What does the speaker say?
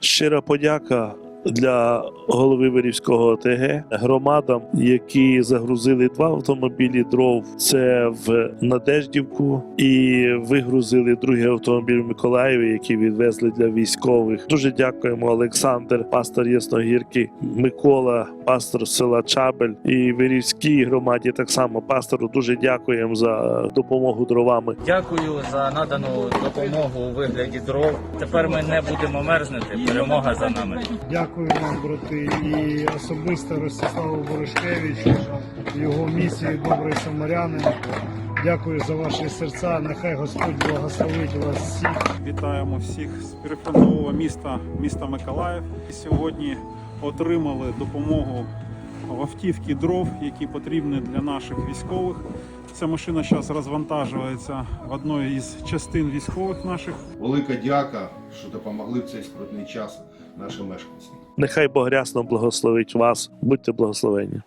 Щира подяка для голови Вирівського ОТГ громадам, які загрузили два автомобілі дров. Це в Надеждівку, і вигрузили другий автомобіль в Миколаєві, який відвезли для військових. Дуже дякуємо Олександр, пастор Ясногірки, Микола, пастор села Чабель і Вирівській громаді. Так само пастору дуже дякуємо за допомогу дровами. Дякую за надану допомогу у вигляді дров. Тепер ми не будемо мерзнути. Перемога за нами. Дякую вам, брати, і особисто Ростиславу Борошкевичу, його місії Добрий Самарянин. Дякую за ваші серця. Нехай Господь благословить вас всіх. Вітаємо всіх з прифронтового міста, міста Миколаїв. Сьогодні отримали допомогу автівки дров, які потрібні для наших військових. Ця машина зараз розвантажується в одної із частин військових наших. Велика дяка, що допомогли в цей скрутний час нашим мешканцям. Нехай Бог рясно благословить вас. Будьте благословені.